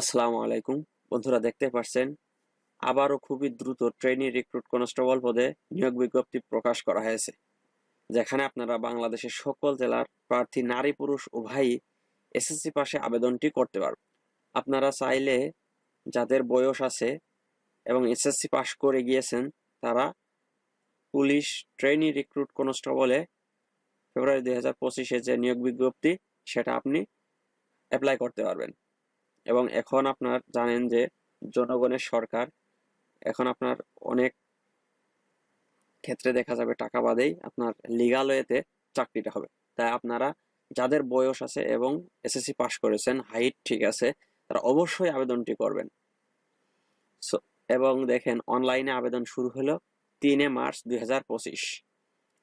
আসসালামু আলাইকুম। বন্ধুরা দেখতে পাচ্ছেন আবারও খুবই দ্রুত ট্রেনি রিক্রুট কনস্টেবল পদে নিয়োগ বিজ্ঞপ্তি প্রকাশ করা হয়েছে, যেখানে আপনারা বাংলাদেশের সকল জেলার প্রার্থী নারী, পুরুষ উভয়ই এসএসসি পাশে আবেদনটি করতে পারবেন। আপনারা চাইলে যাদের বয়স আছে এবং এসএসসি পাশ করে গিয়েছেন, তারা পুলিশ ট্রেনি রিক্রুট কনস্টেবলে ফেব্রুয়ারি দুই হাজার পঁচিশে যে নিয়োগ বিজ্ঞপ্তি, সেটা আপনি অ্যাপ্লাই করতে পারবেন। এবং এখন আপনার জানেন যে জনগণের সরকার, এখন আপনার অনেক ক্ষেত্রে দেখা যাবে টাকা বাদেই আপনার লিগাল ওয়েতে চাকরিটা হবে। তাই আপনারা যাদের বয়স আছে এবং এসএসসি পাস করেছেন হাইট ঠিক আছে, তারা অবশ্যই আবেদনটি করবেন। এবং দেখেন অনলাইনে আবেদন শুরু হলো তিনে মার্চ দুই হাজার পঁচিশ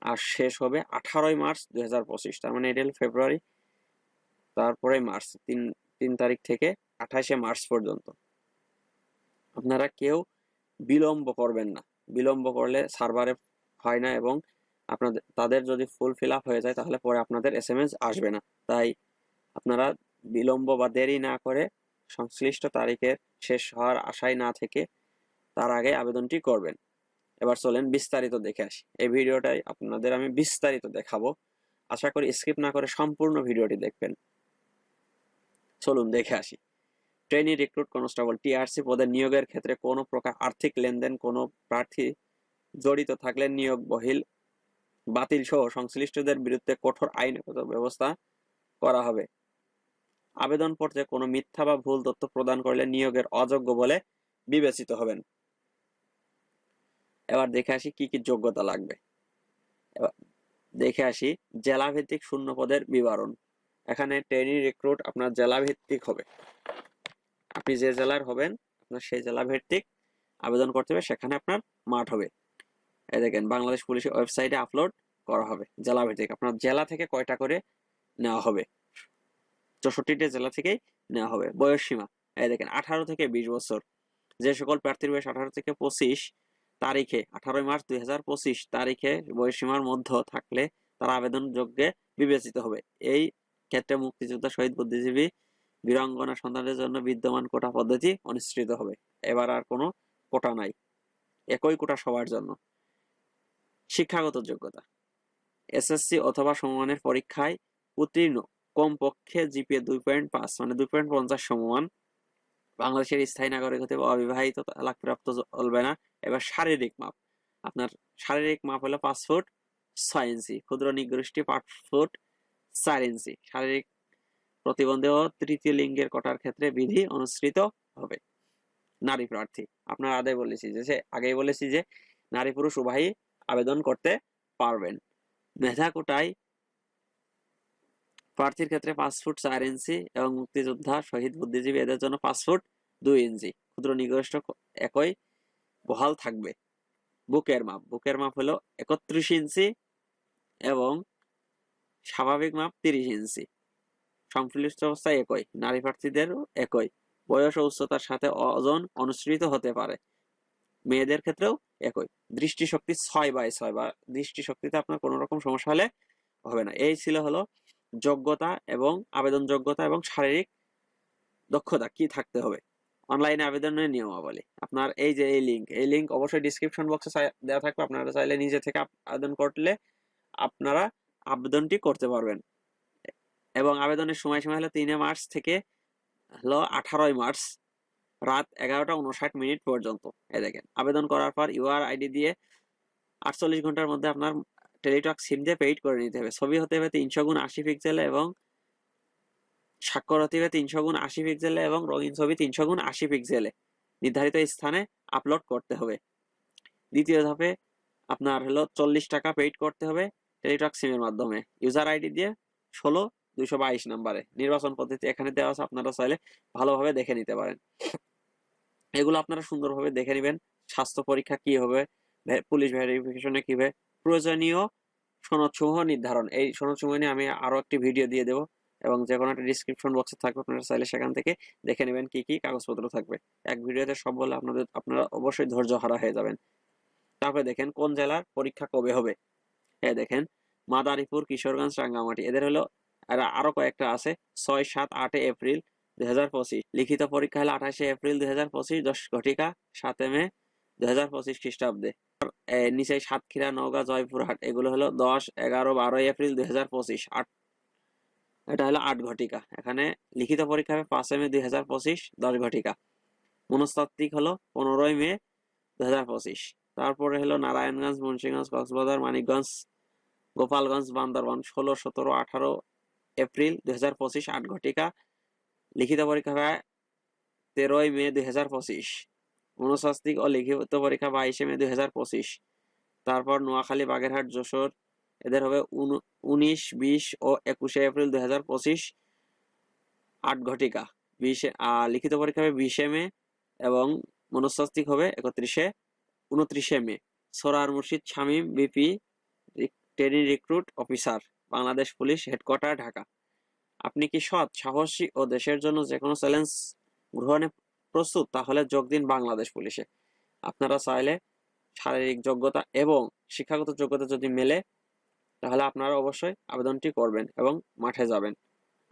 আর শেষ হবে আঠারোই মার্চ দুই হাজার পঁচিশ। তার মানে এটা ফেব্রুয়ারি, তারপরে মার্চ তিন তিন তারিখ থেকে আঠাশে মার্চ পর্যন্ত। আপনারা কেউ বিলম্ব করবেন না। বিলম্ব করলে সার্ভারে হয় না এবং আপনাদের তাদের যদি ফুল ফিল আপ হয়ে যায় তাহলে পরে আপনাদের এস এম এস আসবে না। তাই আপনারা বিলম্ব বা দেরি না করে সংশ্লিষ্ট তারিখের শেষ হওয়ার আশায় না থেকে তার আগে আবেদনটি করবেন। এবার চলেন বিস্তারিত দেখে আসি। এই ভিডিওটাই আপনাদের আমি বিস্তারিত দেখাবো। আশা করি স্কিপ না করে সম্পূর্ণ ভিডিওটি দেখবেন। চলুন দেখে আসি। ট্রেনি রিক্রুট কনস্টেবল টিআরসি পদে নিয়োগের ক্ষেত্রে কোনো প্রকার আর্থিক লেনদেন, কোনো প্রার্থী জড়িত থাকলে নিয়োগ বহিল, বাতিল সহ সংশ্লিষ্টদের বিরুদ্ধে কঠোর আইনগত ব্যবস্থা করা হবে। আবেদনপত্রে কোনো মিথ্যা বা ভুল তথ্য প্রদান করলে নিয়োগের অযোগ্য বলে বিবেচিত হবেন। এবার দেখে আসি কি কি যোগ্যতা লাগবে। দেখে আসি জেলাভিত্তিক শূন্য পদের বিবরণ। এখানে ট্রেনি রিক্রুট আপনার জেলা ভিত্তিক হবে। আপনি যে জেলার হবেন, আপনার সেই জেলা ভিত্তিক আবেদন করতে হবে, সেখানে আপনার মাঠ হবে। এই দেখেন, বাংলাদেশ পুলিশের ওয়েবসাইটে আপলোড করা হবে, জেলা ভিত্তিক। আপনার জেলা থেকে কয়টা করে নেওয়া হবে? চৌষট্টিটা জেলা থেকেই নেওয়া হবে, বয়স সীমা। এই দেখেন, আঠারো থেকে বিশ বছর। যে সকল প্রার্থীর বয়স আঠারো থেকে পঁচিশ তারিখে, আঠারোই মার্চ দুই হাজার পঁচিশ তারিখে বয়স সীমার মধ্যে থাকলে তারা আবেদন যোগ্যে বিবেচিত হবে। এই ক্ষেত্রে মুক্তিযোদ্ধা, শহীদ বুদ্ধিজীবী বীরাঙ্গনা সন্তানদের জন্য বিদ্যমান কোটা পদ্ধতি অনুসৃত হবে। এবার আর কোনো কোটা নাই। একই কোটা সবার জন্য। শিক্ষাগত যোগ্যতা। এসএসসি অথবা সমমানের পরীক্ষায় উত্তীর্ণ। কমপক্ষে জিপিএ দুই পয়েন্ট পাঁচ মানে দুই পয়েন্ট পঞ্চাশ সমমান। বাংলাদেশের স্থায়ী নাগরিক হতে অবিবাহিত তালাকপ্রাপ্ত চলবে না। এবার শারীরিক মাপ। আপনার শারীরিক মাপ হলো পাঁচ ফুট ছয় ইঞ্চি। ক্ষুদ্র নিগোষ্ঠী পাঁচ ফুট চার ইঞ্চি। শারীরিক প্রতিবন্ধী ও তৃতীয় লিঙ্গের কোটার ক্ষেত্রে বিধি অনুসৃত হবে? নারী প্রার্থী। আপনার আগে বলেছি যে আগেই বলেছি যে, নারী পুরুষ উভয়ই আবেদন করতে পারবেন। মেধা কোটায় প্রার্থীর ক্ষেত্রে পাঁচ ফুট চার ইঞ্চি এবং মুক্তিযোদ্ধা, শহীদ বুদ্ধিজীবী, এদের জন্য পাঁচ ফুট দুই ইঞ্চি। ক্ষুদ্র নিগোষ্ঠ একই বহাল থাকবে। বুকের মাপ। বুকের মাপ হলো একত্রিশ ইঞ্চি এবং স্বাভাবিক মাপ তিরিশ ইঞ্চি। সংশ্লিষ্ট অবস্থায় একই, নারী প্রার্থীদেরও একই। বয়স ও উচ্চতার সাথে ওজন অনুসৃত হতে পারে। মেয়েদের ক্ষেত্রেও একই। দৃষ্টিশক্তি ছয় বাই ছয় বা দৃষ্টিশক্তিতে আপনার কোনো রকম সমস্যা হলে হবে না। এই ছিল হলো যোগ্যতা এবং আবেদন যোগ্যতা এবং শারীরিক দক্ষতা, কি থাকতে হবে। অনলাইনে আবেদনের নিয়মাবলী। আপনার এই যে এই লিঙ্ক এই লিঙ্ক অবশ্যই ডিসক্রিপশন বক্সে দেওয়া থাকবে। আপনারা চাইলে নিজে থেকে আবেদন করলে আপনারা আবেদনটি করতে পারবেন। এবং আবেদনের সময়সীমা হলো তিনে মার্চ থেকে হলো আঠারোই মার্চ রাত এগারোটা উনষাট মিনিট পর্যন্ত। এই দেখেন, আবেদন করার পর ইউআর আইডি দিয়ে আটচল্লিশ ঘণ্টার মধ্যে আপনার টেলিটক সিম দিয়ে পেইড করে নিতে হবে। ছবি হতে হবে তিনশো গুণ আশি পিক্সেলে এবং স্বাক্ষর হতে হবে তিনশো গুণ আশি পিক্সেলে এবং রঙিন ছবি তিনশো গুণ আশি পিক্সেলে। নির্ধারিত স্থানে আপলোড করতে হবে। দ্বিতীয় ধাপে আপনার হলো চল্লিশ টাকা পেইড করতে হবে টেলিটক সিমের মাধ্যমে। ইউজার আইডি দিয়ে ষোলো দুইশো বাইশ নাম্বারে। নির্বাচন পদ্ধতি এখানে দেওয়া আছে, আপনারা চাইলে ভালোভাবে দেখে নিতে পারেন। এগুলো আপনারা সুন্দরভাবে দেখে নেবেন, স্বাস্থ্য পরীক্ষা কি হবে পুলিশ ভেরিফিকেশনে কি হবে। প্রয়োজনীয় সনদসমূহ নির্ধারণ। এই সনদসমূহ নিয়ে আমি আরও একটি ভিডিও দিয়ে দেবো এবং যে কোনো একটা ডিসক্রিপশন বক্সে থাকবে, আপনারা চাইলে সেখান থেকে দেখে নেবেন কি কি কাগজপত্র থাকবে। এক ভিডিওতে সব বলে আপনাদের, আপনারা অবশ্যই ধৈর্য হারা হয়ে যাবেন। তারপরে দেখেন, কোন জেলার পরীক্ষা কবে হবে? হ্যাঁ দেখেন, মাদারীপুর, কিশোরগঞ্জ, রাঙ্গামাটি। এদের হলো আর আরও কয়েকটা আছে। ছয়, সাত, আটে এপ্রিল দুই হাজার পঁচিশ। লিখিত পরীক্ষা হলো আঠাশে এপ্রিল দুই হাজার পঁচিশ, দশ ঘটিকা, সাতে মে দুই হাজার পঁচিশ খ্রিস্টাব্দে। নিচে সাতক্ষীরা, নওগাঁ, জয়পুরহাট, এগুলো হলো দশ, এগারো, বারোই এপ্রিল দুই হাজার পঁচিশ। আট, এটা হলো আট ঘটিকা। এখানে লিখিত পরীক্ষা হবে পাঁচই মে দুই হাজার পঁচিশ, দশ ঘটিকা। মনস্তাত্ত্বিক হলো পনেরোই মে দুই হাজার পঁচিশ। তারপরে হলো নারায়ণগঞ্জ, মুন্সিগঞ্জ, কক্সবাজার, মানিকগঞ্জ, গোপালগঞ্জ, বান্দরবান, ষোলো, সতেরো, আঠারো এপ্রিল দুই হাজার পঁচিশ আট ঘটিকা লিখিত পরীক্ষা হবে তেরোই মে দুই হাজার পঁচিশ মনস্তাত্ত্বিক ও লিখিত পরীক্ষা বাইশে মে দুই হাজার পঁচিশ তারপর নোয়াখালী বাগেরহাট যশোর এদের হবে উন- উনিশ বিশ ও একুশে এপ্রিল দুই হাজার পঁচিশ আট ঘটিকা। বিশে লিখিত পরীক্ষা হবে বিশে মে এবং মনস্তাত্ত্বিক হবে একত্রিশে উনত্রিশে মে। সোরার Murshid Shamim, BP training recruit officer Bangladesh police headquarter, Dhaka. আপনি কি সৎ, সাহসী ও দেশের জন্য যে কোনো চ্যালেঞ্জ গ্রহণে প্রস্তুত, তাহলে যোগ দিন বাংলাদেশ পুলিশে। আপনারা চাইলে শারীরিক যোগ্যতা এবং শিক্ষাগত যোগ্যতা যদি মেলে, তাহলে আপনারা অবশ্যই আবেদনটি করবেন এবং মাঠে যাবেন।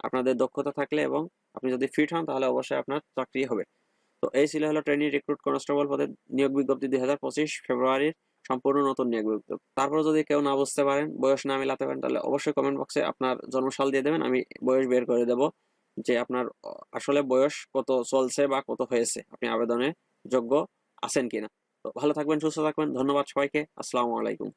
আপনাদের দক্ষতা থাকলে এবং আপনি যদি ফিট হন, তাহলে অবশ্যই আপনার চাকরি হবে। তো এই ছিল হলো ট্রেনিং রিক্রুট কনস্টেবল পদের নিয়োগ বিজ্ঞপ্তি দুই হাজার পঁচিশ ফেব্রুয়ারির সম্পূর্ণ নতুন নিয়োগ বিজ্ঞপ্তি তারপর যদি কেউ না বুঝতে পারেন, বয়স না মিলাতে পারেন, তাহলে অবশ্যই কমেন্ট বক্সে আপনার জন্মসাল দিয়ে দেবেন, আমি বয়স বের করে দেব যে আপনার আসলে বয়স কত চলছে বা কত হয়েছে, আপনি আবেদনে যোগ্য আছেন কিনা। তো ভালো থাকবেন, সুস্থ থাকবেন, ধন্যবাদ সবাইকে, আসসালামু আলাইকুম।